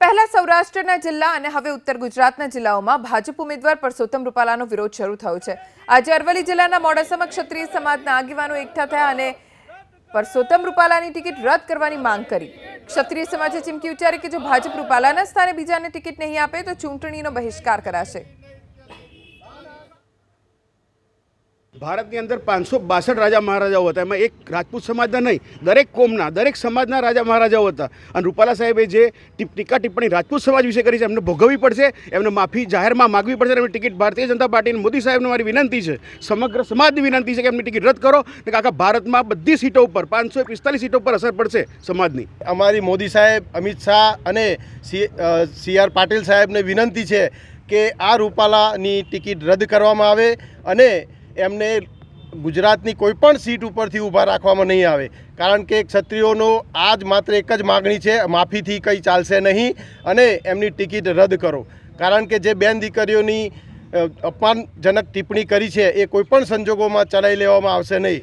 પહેલા સૌરાષ્ટ્રના જિલ્લા અને હવે ઉત્તર ગુજરાતના જિલ્લાઓમાં ભાજપ ઉમેદવાર પરસોત્તમ રૂપાલાનો વિરોધ શરૂ થયો છે. આજે અરવલ્લી જિલ્લાના મોડાસામાં ક્ષત્રિય સમાજના આગેવાનો એકઠા થયા અને પરસોત્તમ રૂપાલાની ટિકિટ રદ કરવાની માંગ કરી. ક્ષત્રિય સમાજે ચીમકી ઉચ્ચારી કે જો ભાજપ રૂપાલાના સ્થાને બીજાને ટિકિટ નહીં આપે તો ચૂંટણીનો બહિષ્કાર કરાશે. ભારતની અંદર પાંચસો બાસઠ રાજા મહારાજાઓ હતા. એમાં એક રાજપૂત સમાજના નહીં, દરેક કોમના, દરેક સમાજના રાજા મહારાજાઓ હતા. અને રૂપાલા સાહેબે જે ટીકા ટિપ્પણી રાજપૂત સમાજ વિશે કરી છે, એમને ભોગવવી પડશે, એમને માફી જાહેરમાં માગવી પડશે એમની ટિકિટ ભારતીય જનતા પાર્ટીની મોદી સાહેબને મારી વિનંતી છે, સમગ્ર સમાજની વિનંતી છે કે એમની ટિકિટ રદ કરો, ને આખા ભારતમાં બધી સીટો ઉપર, પાંચસો પિસ્તાલીસ સીટો પર અસર પડશે સમાજની. અમારી મોદી સાહેબ, અમિત શાહ અને સી આર પાટીલ સાહેબને વિનંતી છે કે આ રૂપાલાની ટિકિટ રદ કરવામાં આવે અને એમને ગુજરાતની કોઈ પણ સીટ ઉપરથી ઊભા રાખવામાં નહીં આવે. કારણ કે ક્ષત્રિયોનો આ જ માત્ર એક જ માગણી છે, માફીથી કંઈ ચાલશે નહીં અને એમની ટિકિટ રદ કરો. કારણ કે જે બેન દીકરીઓની અપમાનજનક ટિપ્પણી કરી છે, એ કોઈપણ સંજોગોમાં ચલાવી લેવામાં આવશે નહીં.